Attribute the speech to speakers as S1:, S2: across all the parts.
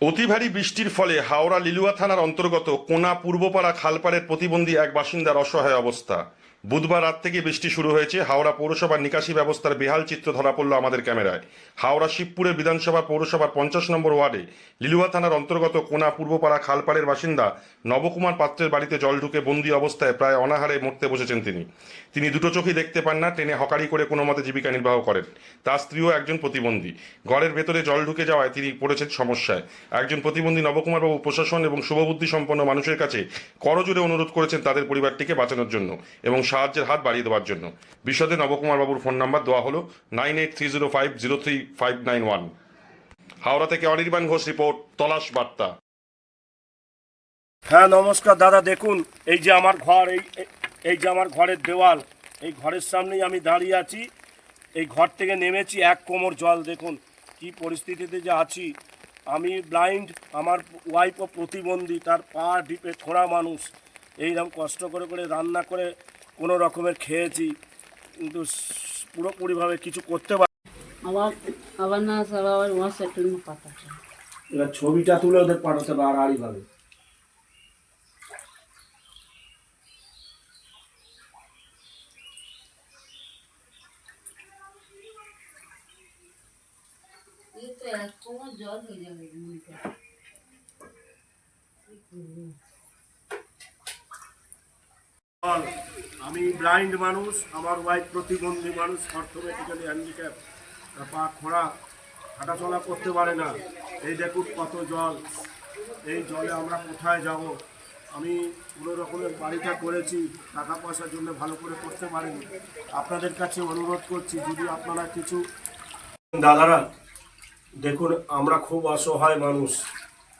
S1: অতি ভারী বৃষ্টির ফলে হাওড়া লিলুয়া থানার অন্তর্গত কোনা পূর্বপাড়া খালপাড়ের প্রতিবন্ধী এক বাসিন্দার অসহায় অবস্থা। বুধবার রাত থেকে বৃষ্টি শুরু হয়েছে। হাওড়া পৌরসভার নিকাশি ব্যবস্থার বেহাল চিত্র ধরা পড়ল আমাদের ক্যামেরায়। হাওড়া শিবপুরের বিধানসভা পৌরসভার পঞ্চাশ নম্বর ওয়ার্ডে লিলুয়া থানার অন্তর্গত কোনা পূর্বপাড়া খালপাড়ের বাসিন্দা নবকুমার পাত্রের বাড়িতে জল ঢুকে বন্দি অবস্থায় প্রায় অনাহারে মরতে বসেছেন তিনি। তিনি দুটো চোখই দেখতে পান না ট্রেনে হকারি করে কোনো মতে জীবিকা নির্বাহ করেন। তার স্ত্রীও একজন প্রতিবন্ধী। ঘরের ভেতরে জল ঢুকে যাওয়ায় তিনি পড়েছেন সমস্যায়। একজন প্রতিবন্ধী নবকুমারবাবু প্রশাসন এবং শুভবুদ্ধি সম্পন্ন মানুষের কাছে করজোরে অনুরোধ করেছেন তাদের পরিবারটিকে বাঁচানোর জন্য এবং সাহায্যের হাত বাড়িয়ে দেওয়ার জন্য। বিশদে নবকুমার বাবুর ফোন নাম্বার দেওয়া হলো nine eight three zero five zero three five nine one. Howrah থেকে অনির্বাণ ঘোষ রিপোর্ট, তলাশ বার্তা।
S2: হ্যাঁ নমস্কার দাদা, দেখুন, এই যে আমার ঘর, এই, এই- যে আমার ঘরের দেওয়াল, এই ঘরের সামনেই আমি দাঁড়িয়ে আছি। এই ঘর থেকে নেমেছি এক কোমর জল, দেখুন, কি পরিস্থিতিতে যে আছি। আমি ব্লাইন্ড, আমার ওয়াইফও প্রতিবন্ধী, তার পা ডিপে ছোঁড়া মানুষ। এইরকম কষ্ট করে করে রান্না করে কোনো রকমের খেয়েছি কিন্তু পুরোপুরিভাবে কিছু করতে পারি
S3: আবার আবার না স্যার আবার ওয়ান সেটিং পাঠাচ্ছে
S2: এবার ছবিটা তুলে ওদের পাঠাতে হবে আড়াআড়িভাবে
S3: জল হয়ে
S2: যাবে আমি ব্লাইন্ড মানুষ, আমার ওয়াইফ প্রতিবন্ধী মানুষ, অর্থোপেডিক্যালি হ্যান্ডিক্যাপ পা খোঁড়া, হাঁটাচলা করতে পারে না। এই দেখুন কত জল। এই জলে আমরা কোথায় যাব? আমি কোনো রকমের বাড়িটা করেছি টাকা পয়সার জন্য ভালো করে করতে পারিনি। আপনাদের কাছে অনুরোধ করছি, যদি আপনারা কিছু দাদারা, দেখুন আমরা খুব অসহায় মানুষ।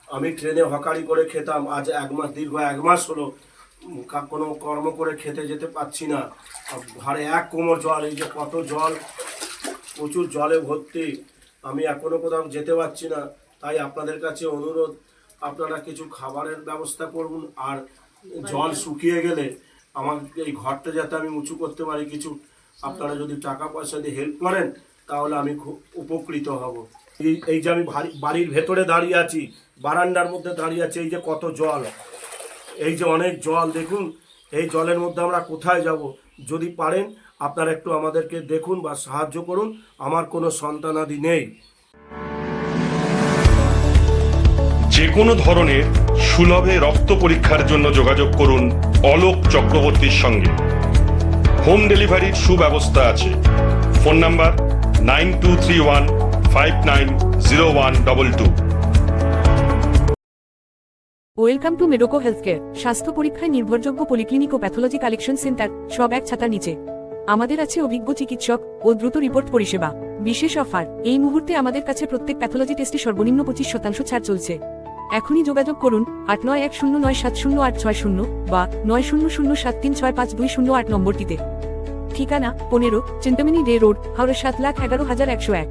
S2: আমি ট্রেনে হকারি করে খেতাম, আজ এক মাস, দীর্ঘ এক মাস হলো কোনো কর্ম করে খেতে যেতে পাচ্ছি না। ঘরে এক কোমর জল, এই যে কত জল, প্রচুর জলে ভর্তি, আমি এখনও কোথাও যেতে পারছি না। তাই আপনাদের কাছে অনুরোধ, আপনারা কিছু খাবারের ব্যবস্থা করুন, আর জল শুকিয়ে গেলে আমার এই ঘরটা যাতে আমি উঁচু করতে পারি কিছু। আপনারা যদি টাকা পয়সা দিয়ে হেল্প করেন, তাহলে আমি খুব উপকৃত হব। এই এই যে আমি বাড়ি- বাড়ির ভেতরে দাঁড়িয়ে আছি, বারান্দার মধ্যে দাঁড়িয়ে আছি, এই যে কত জল। এই যে অনেক জল, দেখুন, এই জলের মধ্যে আমরা কোথায় যাব? যদি পারেন, আপনারা একটু আমাদেরকে দেখুন বা সাহায্য করুন। আমার কোনো সন্তানাদি নেই।
S1: যে কোনো ধরনের সুলভে রক্ত পরীক্ষার জন্য যোগাযোগ করুন অলোক চক্রবর্তীর সঙ্গে। হোম ডেলিভারির সুব্যবস্থা আছে। Phone number nine two three one five nine zero one double two.
S4: Welcome to Medoco health care স্বাস্থ্য পরীক্ষায় নির্ভরযোগ্য পলিক্লিনিক ও প্যাথোলজি কালেকশন সেন্টার সব এক ছাতার নিচে। আমাদের আছে অভিজ্ঞ চিকিৎসক ও দ্রুত রিপোর্ট পরিষেবা। বিশেষ অফার এই মুহূর্তে আমাদের কাছে প্রত্যেক প্যাথোলজি টেস্টে সর্বনিম্ন পঁচিশ শতাংশ ছাড় চলছে। এখনই যোগাযোগ করুন, আট নয় এক শূন্য নয় সাত শূন্য আট ছয় শূন্য বা নয় শূন্য শূন্য সাত তিন ছয় পাঁচ দুই শূন্য আট নম্বরটিতে। ঠিকানা, পনেরো চিন্তামিনি ডে রোড, হাওড়া সাত লাখ এগারো হাজার একশো এক।